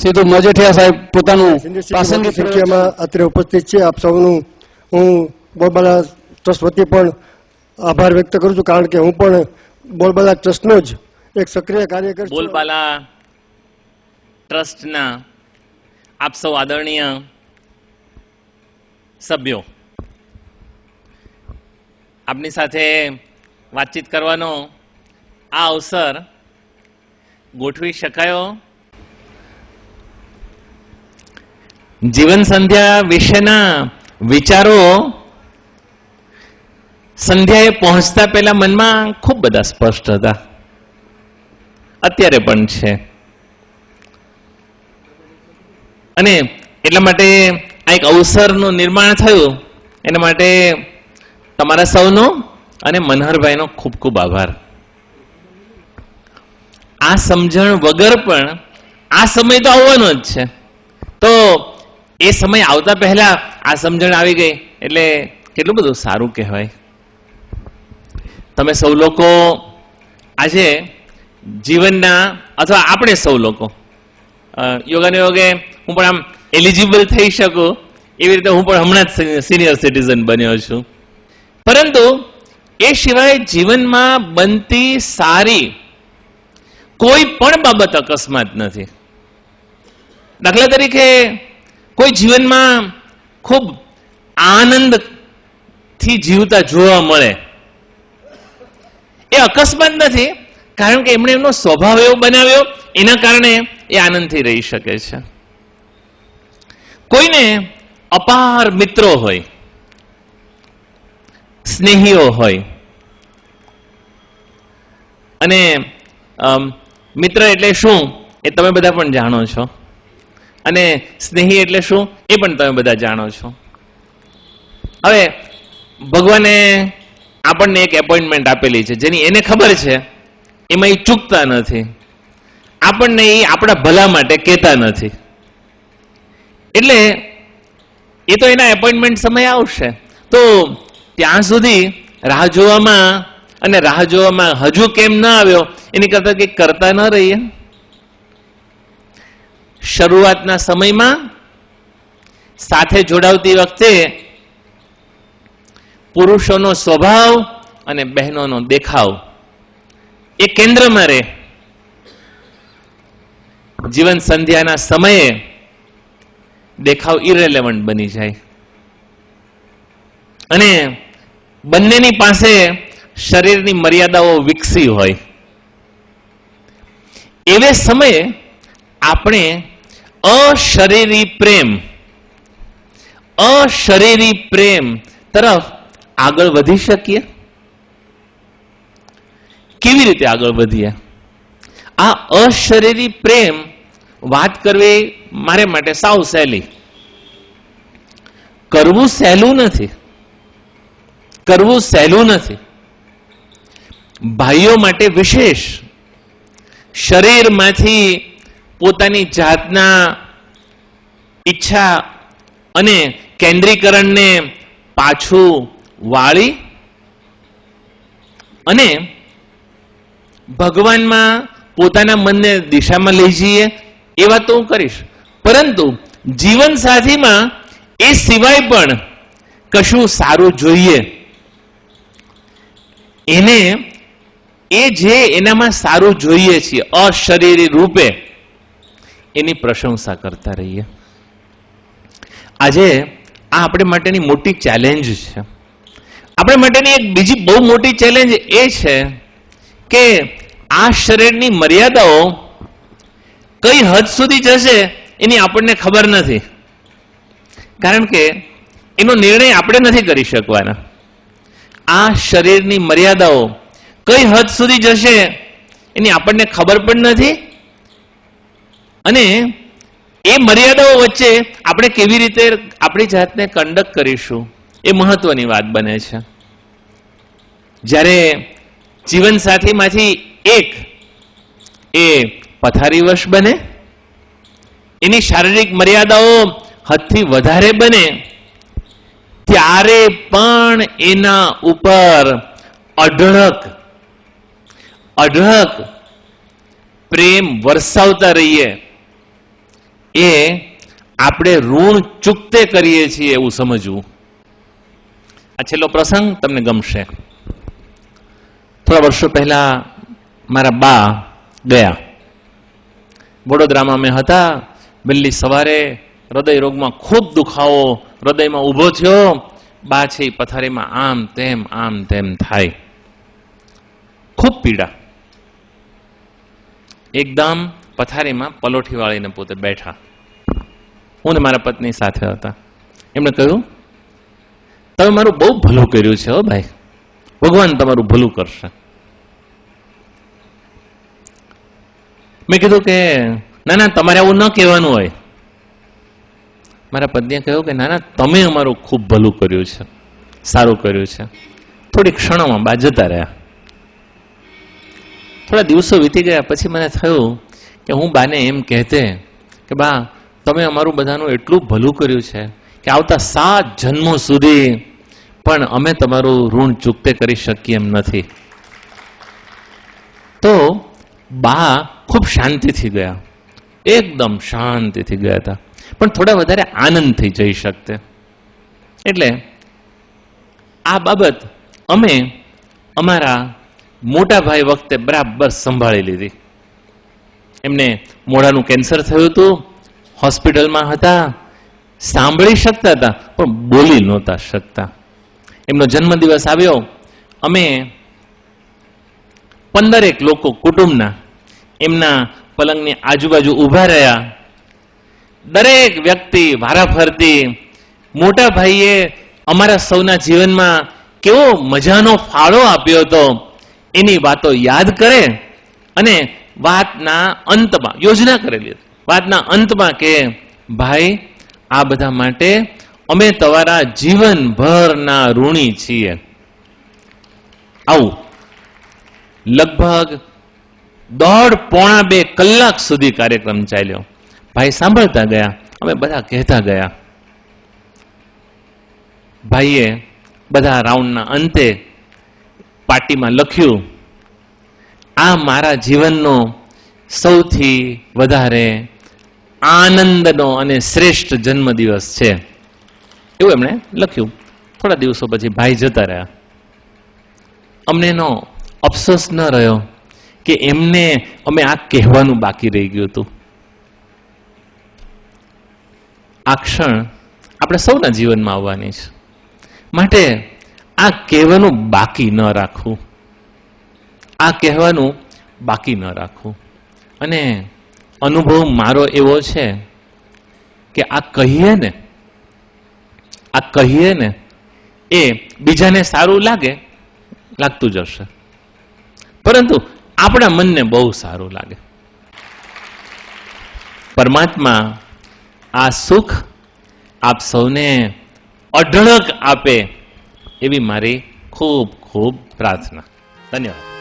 સીધું મજેઠિયા સાહેબ પોતાનું પ્રાસંગિક સંખ્યામાં અત્રે ઉપસ્થિત છે. આપ સૌનું હું બોલબાલા ટ્રસ્ટ વતી પણ આભાર વ્યક્ત કરું છું કારણ કે હું પણ બોલબાલા ટ્રસ્ટનો જ એક સક્રિય કાર્યકર છું. બોલબાલા ટ્રસ્ટના આપ સૌ આદરણીય સભ્યો આપની સાથે વાતચીત કરવાનો આ અવસર ગોઠવી શકાયો. જીવન સંધ્યા વિશેના વિચારો સંધ્યાએ પહોંચતા પહેલા મનમાં ખૂબ બધા સ્પષ્ટ હતા. અત્યારે પણ છે. અને એટલા માટે આ એક અવસરનું નિર્માણ થયું. એના માટે તમારા સૌનો અને મનહરભાઈનો ખૂબ ખૂબ આભાર. આ સમજણ વગર પણ આ સમય તો આવવાનો જ છે. તો એ સમય આવતા પહેલા આ સમજણ આવી ગઈ. એટલે કેટલું બધું સારું કહેવાય. તમે સૌ લોકો આજે જીવનના અથવા આપણે સૌ લોકો યોગાને યોગે હું પણ આમ એલિજિબલ થઈ શકું, એવી રીતે હું પણ હમણાં જ સિનિયર સિટીઝન બન્યો છું. પરંતુ એ સિવાય જીવનમાં બનતી સારી કોઈ પણ બાબત અકસ્માત નથી. દાખલા તરીકે કોઈ જીવનમાં ખૂબ આનંદથી જીવતા જોવા મળે. એ અકસ્માત નથી, કારણ કે એમણે એમનો સ્વભાવ એવો બનાવ્યો, એના કારણે એ આનંદથી રહી શકે છે. કોઈને અપાર મિત્રો હોય, સ્નેહીઓ હોય, અને મિત્ર એટલે શું એ તમે બધા પણ જાણો છો. અને સ્નેહી એટલે શું? એ પણ તમે બધા જાણો છો. હવે, ભગવાને આપણને એક એપોઇન્ટમેન્ટ આપેલી છે, જેની એને ખબર છે, એમાં એ ચૂકતા નથી. આપણને એ આપણા ભલા માટે કહેતા નથી. એટલે એ તો એના એપોઇન્ટમેન્ટ સમય આવશે. તો ત્યાં સુધી રાહ જોવામાં અને રાહ જોવામાં હજુ કેમ ન આવ્યો, એની કરતા કંઈક કરતા ન રહીએ. શરૂઆતના સમયમાં સાથે જોડાવતી વખતે પુરુષોનો સ્વભાવ અને બહેનોનો દેખાવ એ કેન્દ્રમાં રહે. જીવન સંધ્યાના સમયે દેખાવ ઇરેલેવન્ટ બની જાય. અને બંનેની પાસે શરીરની મર્યાદાઓ વિકસી હોય. એવે સમયે આપણે અશરીરી પ્રેમ. અશરીરી પ્રેમ. તરફ આગળ વધી શકીએ? કેવી રીતે આગળ વધીએ? આ અશરીરી પ્રેમ વાત કરવી મારે માટે સાવ સહેલી. કરવું સહેલું નથી. કરવું સહેલું નથી. ભાઈઓ માટે વિશેષ. શરીરમાંથી પોતાની જાતના ઈચ્છા અને કેન્દ્રીકરણને પાછું વાળી અને ભગવાનમાં પોતાના મનને દિશામાં લઈ જઈએ, એ વાત તો હું કરીશ. પરંતુ જીવન સાથીમાં એ સિવાય પણ કશું સારું જોઈએ. એને એ જે એનામાં સારું જોઈએ છીએ, અશરીરી રૂપે એની પ્રશંસા કરતા રહીએ. આજે આ આપણે માટેની મોટી ચેલેન્જ છે. આપણે માટેની એક બીજી બહુ મોટી ચેલેન્જ એ છે કે આ શરીરની મર્યાદાઓ કઈ હદ સુધી જશે એની આપણને ખબર નથી. કારણ કે એનો નિર્ણય આપણે નથી કરી શકવાના. આ શરીરની મર્યાદાઓ કઈ હદ સુધી જશે એની આપણને ખબર પણ નથી અને એ મર્યાદાઓ વચ્ચે આપણે કેવી રીતે આપણી જાતને કંડક્ટ કરીશું એ મહત્વની વાત બને છે. જ્યારે જીવનસાથીમાંથી એક એ પથારીવશ બને, એની શારીરિક મર્યાદાઓ હદથી વધારે બને, ત્યારે પણ એના ઉપર અઢળક અઢળક પ્રેમ વરસાવતા રહીએ. એ આપણે ઋણ ચૂકતે કરીએ છીએ એવું સમજવું. આ છેલ્લો પ્રસંગ તમને ગમશે. થોડા વર્ષો પહેલા મારા બા ગયા. વડોદરામાં અમે હતા. વહેલી સવારે હૃદય રોગમાં ખૂબ દુખાવો, હૃદયમાં ઊભો થયો. બા છે પથારીમાં આમ તેમ આમ તેમ થાય. ખૂબ પીડા. એકદમ પથારીમાં પલોઠી વાળીને પોતે બેઠા. હું ને મારા પત્ની સાથે હતા. એમણે કહ્યું, તમે મારું બહુ ભલું કર્યું છે હો ભાઈ. ભગવાન તમારું ભલું કરશે. મેં કીધું કે, ના ના, તમારે આવું ન કહેવાનું હોય. મારા પત્નીએ કહ્યું કે, ના ના, તમે અમારું ખૂબ ભલું કર્યું છે. સારું કર્યું છે. થોડી ક્ષણોમાં બા જતા રહ્યા. થોડા દિવસો વીતી ગયા, પછી મને થયું કે હું બાને એમ કહેતે કે, બા તમે અમારું બધાનું એટલું ભલું કર્યું છે કે આવતા સાત જન્મો સુધી પણ અમે તમારું ઋણ ચૂકતે કરી શકીએ એમ નથી. તો બા ખૂબ શાંતિથી ગયા. એકદમ શાંતિથી ગયા હતા. પણ થોડા વધારે આનંદથી જઈ શકતે. એટલે આ બાબત અમે અમારા મોટા ભાઈ વખતે બરાબર સંભાળી લીધી. એમને મોઢાનું કેન્સર થયું હતું. હોસ્પિટલમાં હતા, સાંભળી શકતા હતા, પણ બોલી નહોતા શકતા. એમનો જન્મદિવસ આવ્યો. અમે પંદરેક લોકો કુટુંબના એમના પલંગની આજુબાજુ ઊભા રહ્યા. દરેક વ્યક્તિ વારાફરતી મોટા ભાઈએ અમારા સૌના જીવનમાં કેવો મજાનો ફાળો આપ્યો હતો, એની વાતો યાદ કરે અને વાતના અંતમાં યોજના કરેલી હતી. વાતના અંતમાં કે, ભાઈ, આ બધા માટે અમે તમારા જીવનભરના ઋણી છીએ. આવું. લગભગ દોઢ પોણા બે કલાક સુધી કાર્યક્રમ ચાલ્યો. ભાઈ સાંભળતા ગયા. અમે બધા કહેતા ગયા. ભાઈએ બધા રાઉન્ડના અંતે પાર્ટીમાં લખ્યું, આ મારા જીવનનો સૌથી વધારે આનંદનો અને શ્રેષ્ઠ જન્મદિવસ છે. એવું એમણે લખ્યું. થોડા દિવસો પછી ભાઈ જતા રહ્યા. અમને એનો અફસોસ ન રહ્યો કે એમને અમે આ કહેવાનું બાકી રહી ગયું હતું. આ ક્ષણ આપણે સૌના જીવનમાં આવવાની છે. માટે આ કહેવાનું બાકી ન રાખવું. આ કહેવાનું બાકી ન રાખવું. અને અનુભવ મારો એવો છે કે આ કહીએ ને, આ કહીએ ને, એ બીજાને સારું લાગે, લાગતું જ હશે. પરંતુ આપણા મનને બહુ સારું લાગે. પરમાત્મા આ સુખ આપ સૌને અઢળક આપે એવી મારી ખૂબ ખૂબ પ્રાર્થના. ધન્યવાદ.